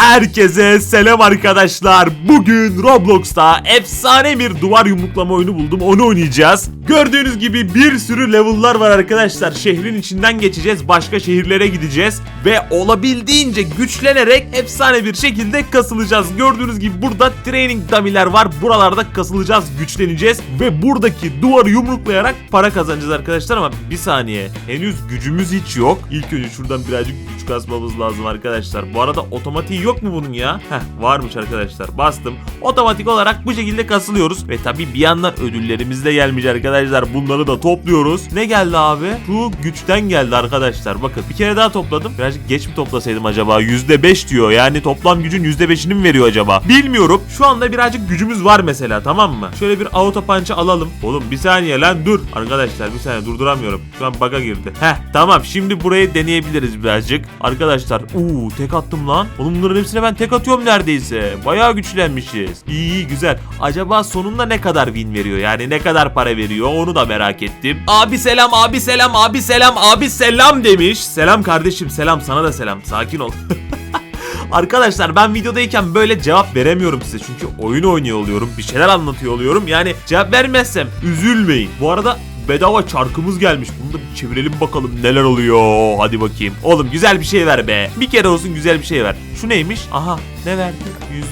Herkese selam arkadaşlar. Bugün Roblox'ta efsane bir duvar yumruklama oyunu buldum. Onu oynayacağız. Gördüğünüz gibi bir sürü level'lar var arkadaşlar. Şehrin içinden geçeceğiz. Başka şehirlere gideceğiz. Ve olabildiğince güçlenerek efsane bir şekilde kasılacağız. Gördüğünüz gibi burada training dummy'ler var. Buralarda kasılacağız, güçleneceğiz. Ve buradaki duvarı yumruklayarak para kazanacağız arkadaşlar. Ama bir saniye. Henüz gücümüz hiç yok. İlk önce şuradan birazcık güç kasmamız lazım arkadaşlar. Bu arada otomatiği yok mu bunun ya? Heh varmış arkadaşlar. Bastım. Otomatik olarak bu şekilde kasılıyoruz. Ve tabii bir yandan ödüllerimiz de gelmiş arkadaşlar. Bunları da topluyoruz. Ne geldi abi? Şu güçten geldi arkadaşlar. Bakın bir kere daha topladım. Birazcık geç mi toplasaydım acaba? %5 diyor. Yani toplam gücün %5'ini mi veriyor acaba? Bilmiyorum. Şu anda birazcık gücümüz var mesela tamam mı? Şöyle bir auto punch'ı alalım. Oğlum bir saniye lan dur. Arkadaşlar bir saniye durduramıyorum. Şu an bug'a girdi. Heh tamam şimdi burayı deneyebiliriz birazcık. Arkadaşlar uuu tek attım lan. Oğlum bunların hepsine ben tek atıyorum neredeyse. Bayağı güçlenmişiz. İyi iyi güzel. Acaba sonunda ne kadar win veriyor? Yani ne kadar para veriyor? Onu da merak ettim. Abi selam abi selam abi selam abi selam demiş. Selam kardeşim selam sana da selam. Sakin ol. Arkadaşlar ben videodayken böyle cevap veremiyorum size çünkü oyun oynuyor oluyorum, bir şeyler anlatıyor oluyorum. Yani cevap vermezsem üzülmeyin. Bu arada bedava çarkımız gelmiş. Bunu da bir çevirelim bakalım neler oluyor. Hadi bakayım. Oğlum güzel bir şey ver be. Bir kere olsun güzel bir şey ver. Şu neymiş? Aha ne verdi?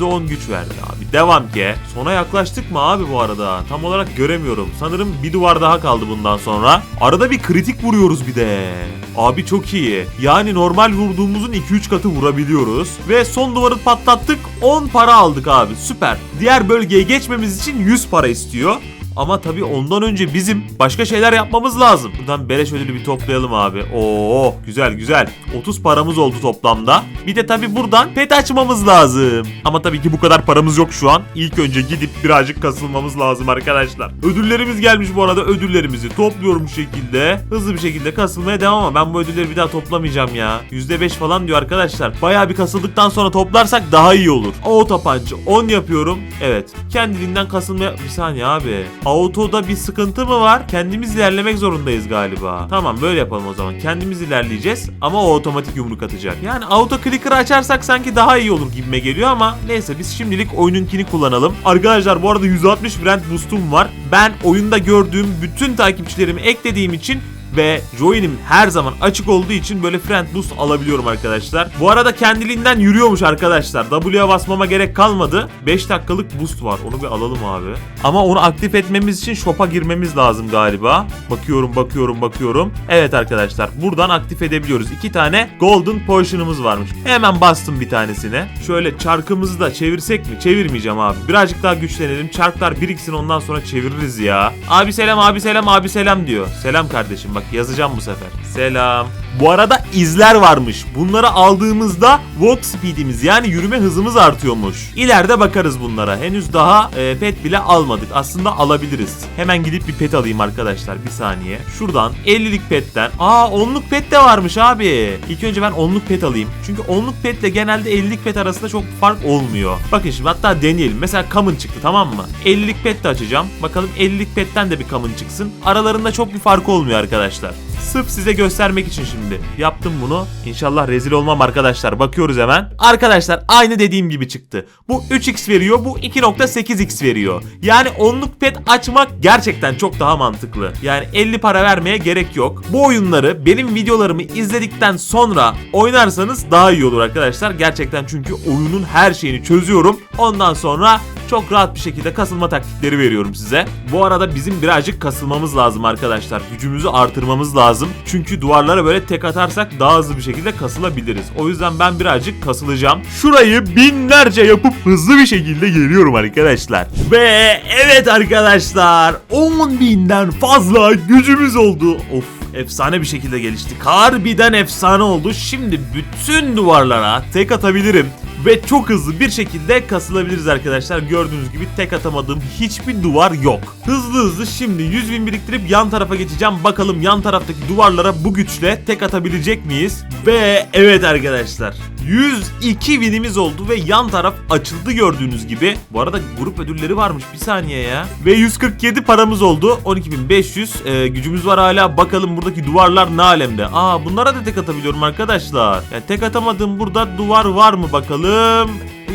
%10 güç verdi abi. Devam ki. Sona yaklaştık mı abi bu arada? Tam olarak göremiyorum. Sanırım bir duvar daha kaldı bundan sonra. Arada bir kritik vuruyoruz bir de. Abi çok iyi. Yani normal vurduğumuzun 2-3 katı vurabiliyoruz. Ve son duvarı patlattık 10 para aldık abi süper. Diğer bölgeye geçmemiz için 100 para istiyor. Ama tabii ondan önce bizim başka şeyler yapmamız lazım. Buradan beleş ödülü bir toplayalım abi. Oo güzel güzel. 30 paramız oldu toplamda. Bir de tabii buradan pet açmamız lazım. Ama tabii ki bu kadar paramız yok şu an. İlk önce gidip birazcık kasılmamız lazım arkadaşlar. Ödüllerimiz gelmiş bu arada. Ödüllerimizi topluyorum bu şekilde. Hızlı bir şekilde kasılmaya devam ama ben bu ödülleri bir daha toplamayacağım ya. %5 falan diyor arkadaşlar. Bayağı bir kasıldıktan sonra toplarsak daha iyi olur. Auto punch 10 yapıyorum. Evet. Kendiliğinden kasılmaya... Bir saniye abi. Auto'da bir sıkıntı mı var? Kendimiz ilerlemek zorundayız galiba. Tamam böyle yapalım o zaman. Kendimiz ilerleyeceğiz ama o otomatik yumruk atacak. Yani auto clicker'ı açarsak sanki daha iyi olur gibime geliyor ama neyse biz şimdilik oyununkini kullanalım. Arkadaşlar bu arada 160 brand boost'um var. Ben oyunda gördüğüm bütün takipçilerimi eklediğim için ve join'im her zaman açık olduğu için böyle friend boost alabiliyorum arkadaşlar. Bu arada kendiliğinden yürüyormuş arkadaşlar. W'ye basmama gerek kalmadı. 5 dakikalık boost var. Onu bir alalım abi. Ama onu aktif etmemiz için shop'a girmemiz lazım galiba. Bakıyorum, bakıyorum, bakıyorum. Evet arkadaşlar buradan aktif edebiliyoruz. 2 tane golden potion'ımız varmış. Hemen bastım bir tanesine. Şöyle çarkımızı da çevirsek mi? Çevirmeyeceğim abi. Birazcık daha güçlenelim. Çarklar biriksin ondan sonra çeviririz ya. Abi selam, abi selam, abi selam diyor. Selam kardeşim bak yazacağım bu sefer. Selam. Bu arada izler varmış. Bunları aldığımızda walk speed'imiz yani yürüme hızımız artıyormuş. İleride bakarız bunlara. Henüz daha e, pet bile almadık. Aslında alabiliriz. Hemen gidip bir pet alayım arkadaşlar. Bir saniye. Şuradan 50'lik petten. Aa 10'luk pet de varmış abi. İlk önce ben 10'luk pet alayım. Çünkü 10'luk petle genelde 50'lik pet arasında çok fark olmuyor. Bakın şimdi hatta deneyelim. Mesela common çıktı tamam mı? 50'lik pet de açacağım. Bakalım 50'lik petten de bir common çıksın. Aralarında çok bir fark olmuyor arkadaşlar. Sırf size göstermek için şimdi yaptım bunu. İnşallah rezil olmam arkadaşlar. Bakıyoruz hemen. Arkadaşlar aynı dediğim gibi çıktı. Bu 3x veriyor, bu 2.8x veriyor. Yani onluk pet açmak gerçekten çok daha mantıklı. Yani 50 para vermeye gerek yok. Bu oyunları benim videolarımı izledikten sonra oynarsanız daha iyi olur arkadaşlar. Gerçekten çünkü oyunun her şeyini çözüyorum. Ondan sonra çok rahat bir şekilde kasılma taktikleri veriyorum size. Bu arada bizim birazcık kasılmamız lazım arkadaşlar. Gücümüzü artırmamız lazım. Çünkü duvarlara böyle tek atarsak daha hızlı bir şekilde kasılabiliriz. O yüzden ben birazcık kasılacağım. Şurayı binlerce yapıp hızlı bir şekilde geliyorum arkadaşlar. Ve evet arkadaşlar 10 binden fazla gücümüz oldu. Of efsane bir şekilde geliştik. Harbiden efsane oldu. Şimdi bütün duvarlara tek atabilirim ve çok hızlı bir şekilde kasılabiliriz arkadaşlar. Gördüğünüz gibi tek atamadığım hiçbir duvar yok. Hızlı hızlı şimdi 100 bin biriktirip yan tarafa geçeceğim. Bakalım yan taraftaki duvarlara bu güçle tek atabilecek miyiz? Ve evet arkadaşlar 102 binimiz oldu ve yan taraf açıldı gördüğünüz gibi. Bu arada grup ödülleri varmış bir saniye ya. Ve 147 paramız oldu. 12.500 ee, gücümüz var hala. Bakalım buradaki duvarlar ne alemde. Aa bunlara da tek atabiliyorum arkadaşlar. Yani tek atamadığım burada duvar var mı bakalım. Bakalım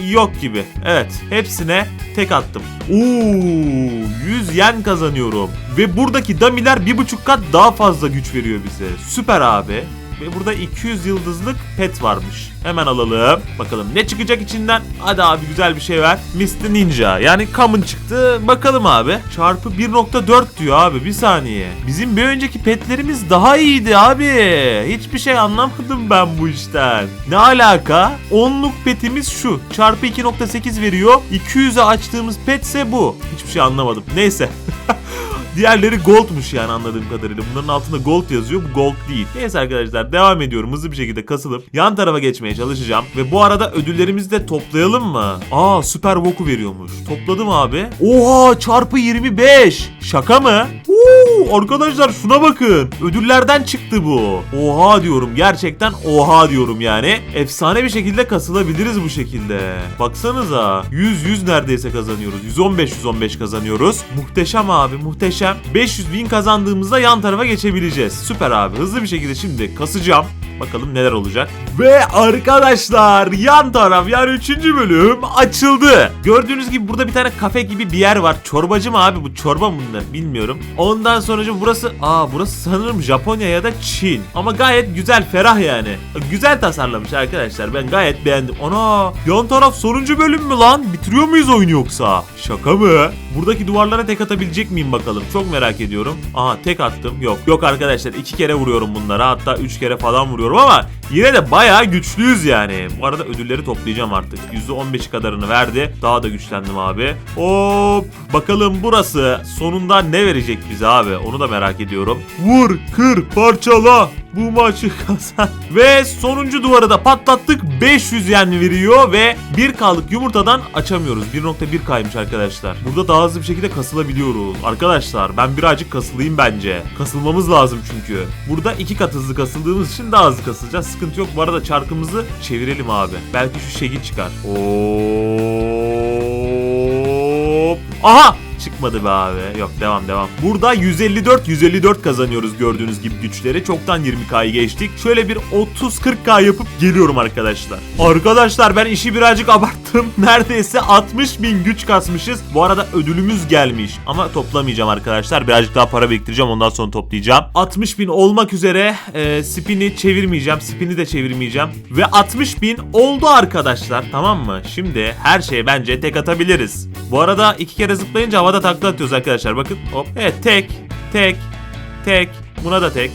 yok gibi. Evet hepsine tek attım. Oo 100 yen kazanıyorum. Ve buradaki damiler bir buçuk kat daha fazla güç veriyor bize. Süper abi. Burada 200 yıldızlık pet varmış. Hemen alalım. Bakalım ne çıkacak içinden. Hadi abi güzel bir şey ver. Mr. Ninja. Yani common çıktı. Bakalım abi. Çarpı 1.4 diyor abi. Bir saniye. Bizim bir önceki petlerimiz daha iyiydi abi. Hiçbir şey anlamadım ben bu işten. Ne alaka? 10'luk petimiz şu. Çarpı 2.8 veriyor. 200'e açtığımız petse bu. Hiçbir şey anlamadım. Neyse. Diğerleri goldmuş yani anladığım kadarıyla. Bunların altında gold yazıyor. Bu gold değil. Neyse arkadaşlar devam ediyorum. Hızlı bir şekilde kasılıp yan tarafa geçmeye çalışacağım. Ve bu arada ödüllerimizi de toplayalım mı? Aa süper boku veriyormuş. Topladım abi. Oha çarpı 25. Şaka mı? Uuu, arkadaşlar şuna bakın. Ödüllerden çıktı bu. Oha diyorum. Gerçekten oha diyorum yani. Efsane bir şekilde kasılabiliriz bu şekilde. Baksanıza. 100 100 neredeyse kazanıyoruz. 115 115 kazanıyoruz. Muhteşem abi muhteşem. 500 bin kazandığımızda yan tarafa geçebileceğiz. Süper abi. Hızlı bir şekilde şimdi kasacağım. Bakalım neler olacak. Ve arkadaşlar yan taraf yani 3. bölüm açıldı. Gördüğünüz gibi burada bir tane kafe gibi bir yer var. Çorbacı mı abi bu çorba mı bunlar bilmiyorum. Ondan sonra burası aa burası sanırım Japonya ya da Çin. Ama gayet güzel ferah yani. Güzel tasarlamış arkadaşlar ben gayet beğendim. Ana yan taraf sonuncu bölüm mü lan? Bitiriyor muyuz oyunu yoksa? Şaka mı? Buradaki duvarlara tek atabilecek miyim bakalım. Çok merak ediyorum. Aha tek attım. Yok. Yok arkadaşlar iki kere vuruyorum bunlara. Hatta üç kere falan vuruyorum ama yine de bayağı güçlüyüz yani. Bu arada ödülleri toplayacağım artık. %15 kadarını verdi. Daha da güçlendim abi. Hop. Bakalım burası sonunda ne verecek bize abi? Onu da merak ediyorum. Vur, kır, parçala. Bu maçı kazan. Ve sonuncu duvarı da patlattık. 500 yen veriyor ve 1K'lık yumurtadan açamıyoruz. 1.1 kaymış arkadaşlar. Burada daha hızlı bir şekilde kasılabiliyoruz. Arkadaşlar ben birazcık kasılayım bence. Kasılmamız lazım çünkü. Burada iki kat hızlı kasıldığımız için daha hızlı kasılacağız. Sıkıntı yok. Bu arada çarkımızı çevirelim abi. Belki şu şekil çıkar. Hop. Aha! Çıkmadı be abi. Yok devam devam. Burada 154 154 kazanıyoruz gördüğünüz gibi güçleri. Çoktan 20K'yı geçtik. Şöyle bir 30-40K yapıp geliyorum arkadaşlar. Arkadaşlar ben işi birazcık abarttım. Neredeyse 60 bin güç kasmışız. Bu arada ödülümüz gelmiş. Ama toplamayacağım arkadaşlar. Birazcık daha para biriktireceğim. Ondan sonra toplayacağım. 60 bin olmak üzere e, spin'i çevirmeyeceğim. Spin'i de çevirmeyeceğim. Ve 60 bin oldu arkadaşlar. Tamam mı? Şimdi her şeye bence tek atabiliriz. Bu arada iki kere zıplayınca havada takla atıyoruz arkadaşlar. Bakın hop. Evet tek, tek, tek. Buna da tek.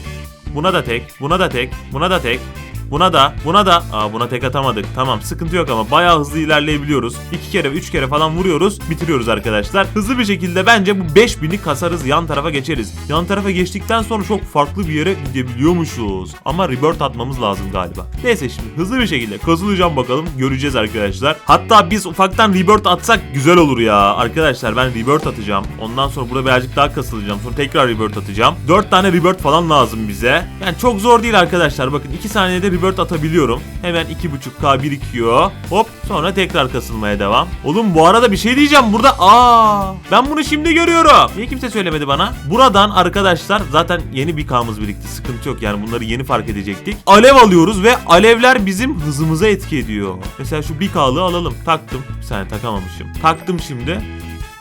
Buna da tek. Buna da tek. Buna da tek. Buna da, buna da. Aa buna tek atamadık. Tamam sıkıntı yok ama bayağı hızlı ilerleyebiliyoruz. İki kere, üç kere falan vuruyoruz. Bitiriyoruz arkadaşlar. Hızlı bir şekilde bence bu 5000'i kasarız. Yan tarafa geçeriz. Yan tarafa geçtikten sonra çok farklı bir yere gidebiliyormuşuz. Ama rebirth atmamız lazım galiba. Neyse şimdi hızlı bir şekilde kazılacağım bakalım. Göreceğiz arkadaşlar. Hatta biz ufaktan rebirth atsak güzel olur ya. Arkadaşlar ben rebirth atacağım. Ondan sonra burada birazcık daha kasılacağım. Sonra tekrar rebirth atacağım. 4 tane rebirth falan lazım bize. Yani çok zor değil arkadaşlar. Bakın 2 saniyede rebirth atabiliyorum. Hemen 2.5k birikiyor. Hop sonra tekrar kasılmaya devam. Oğlum bu arada bir şey diyeceğim burada. Aa ben bunu şimdi görüyorum. Niye kimse söylemedi bana? Buradan arkadaşlar zaten yeni bir k'mız birikti. Sıkıntı yok yani bunları yeni fark edecektik. Alev alıyoruz ve alevler bizim hızımıza etki ediyor. Mesela şu bir k'lığı alalım. Taktım. Bir saniye takamamışım. Taktım şimdi.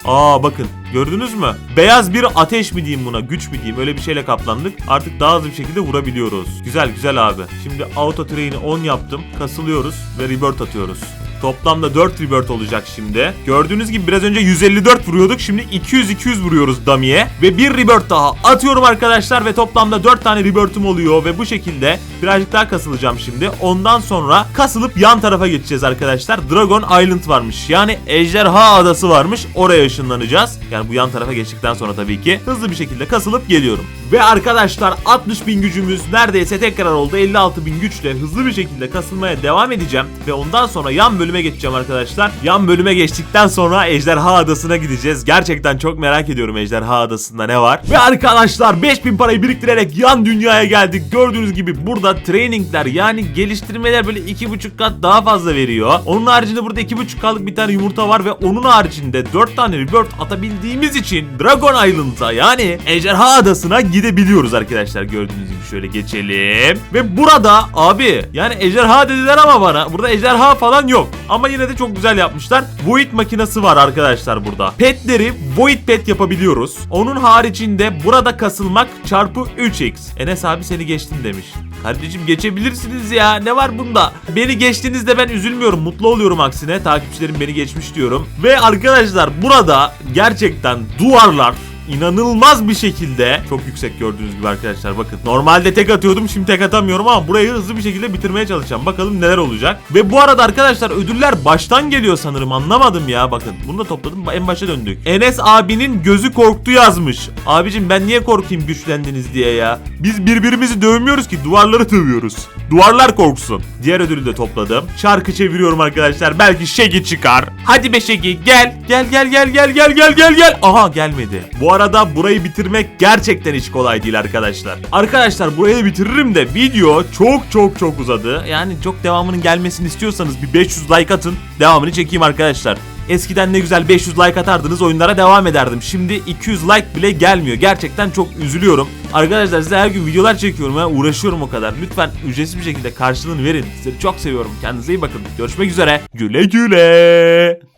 Aa bakın gördünüz mü? Beyaz bir ateş mi diyeyim buna güç mü diyeyim öyle bir şeyle kaplandık. Artık daha hızlı bir şekilde vurabiliyoruz. Güzel güzel abi. Şimdi auto train'i 10 yaptım. Kasılıyoruz ve rebirth atıyoruz. Toplamda 4 rebirth olacak şimdi. Gördüğünüz gibi biraz önce 154 vuruyorduk. Şimdi 200-200 vuruyoruz dummy'e. Ve bir rebirth daha atıyorum arkadaşlar. Ve toplamda 4 tane rebirth'üm oluyor. Ve bu şekilde birazcık daha kasılacağım şimdi. Ondan sonra kasılıp yan tarafa geçeceğiz arkadaşlar. Dragon Island varmış. Yani Ejderha Adası varmış. Oraya ışınlanacağız. Yani bu yan tarafa geçtikten sonra tabii ki. Hızlı bir şekilde kasılıp geliyorum. Ve arkadaşlar 60 bin gücümüz neredeyse tekrar oldu. 56 bin güçle hızlı bir şekilde kasılmaya devam edeceğim. Ve ondan sonra yan bölüme geçeceğim arkadaşlar. Yan bölüme geçtikten sonra Ejderha Adası'na gideceğiz. Gerçekten çok merak ediyorum Ejderha Adası'nda ne var. Ve arkadaşlar 5000 parayı biriktirerek yan dünyaya geldik. Gördüğünüz gibi burada trainingler yani geliştirmeler böyle 2.5 kat daha fazla veriyor. Onun haricinde burada 2.5K'lık bir tane yumurta var ve onun haricinde 4 tane rebirth atabildiğimiz için Dragon Island'a yani Ejderha Adası'na gidebiliyoruz arkadaşlar. Gördüğünüz gibi şöyle geçelim. Ve burada abi yani ejderha dediler ama bana burada ejderha falan yok. Ama yine de çok güzel yapmışlar. Void makinesi var arkadaşlar burada. Petleri Void Pet yapabiliyoruz. Onun haricinde burada kasılmak çarpı 3x. Enes abi seni geçtim demiş. Kardeşim geçebilirsiniz ya. Ne var bunda? Beni geçtiğinizde ben üzülmüyorum. Mutlu oluyorum aksine. Takipçilerim beni geçmiş diyorum. Ve arkadaşlar burada gerçekten duvarlar inanılmaz bir şekilde çok yüksek gördüğünüz gibi arkadaşlar bakın. Normalde tek atıyordum şimdi tek atamıyorum ama burayı hızlı bir şekilde bitirmeye çalışacağım. Bakalım neler olacak. Ve bu arada arkadaşlar ödüller baştan geliyor sanırım anlamadım ya bakın. Bunu da topladım en başa döndük. Enes abinin gözü korktu yazmış. Abicim ben niye korkayım güçlendiniz diye ya. Biz birbirimizi dövmüyoruz ki duvarları dövüyoruz. Duvarlar korksun. Diğer ödülü de topladım. Şarkı çeviriyorum arkadaşlar. Belki Şegi çıkar. Hadi be Şegi gel. Gel gel gel gel gel gel gel gel. Aha gelmedi. Bu arada burayı bitirmek gerçekten hiç kolay değil arkadaşlar. Arkadaşlar burayı bitiririm de video çok çok çok uzadı. Yani çok devamının gelmesini istiyorsanız bir 500 like atın. Devamını çekeyim arkadaşlar. Eskiden ne güzel 500 like atardınız oyunlara devam ederdim. Şimdi 200 like bile gelmiyor. Gerçekten çok üzülüyorum. Arkadaşlar size her gün videolar çekiyorum ya uğraşıyorum o kadar. Lütfen ücretsiz bir şekilde karşılığını verin. Sizleri çok seviyorum. Kendinize iyi bakın. Görüşmek üzere. Güle güle.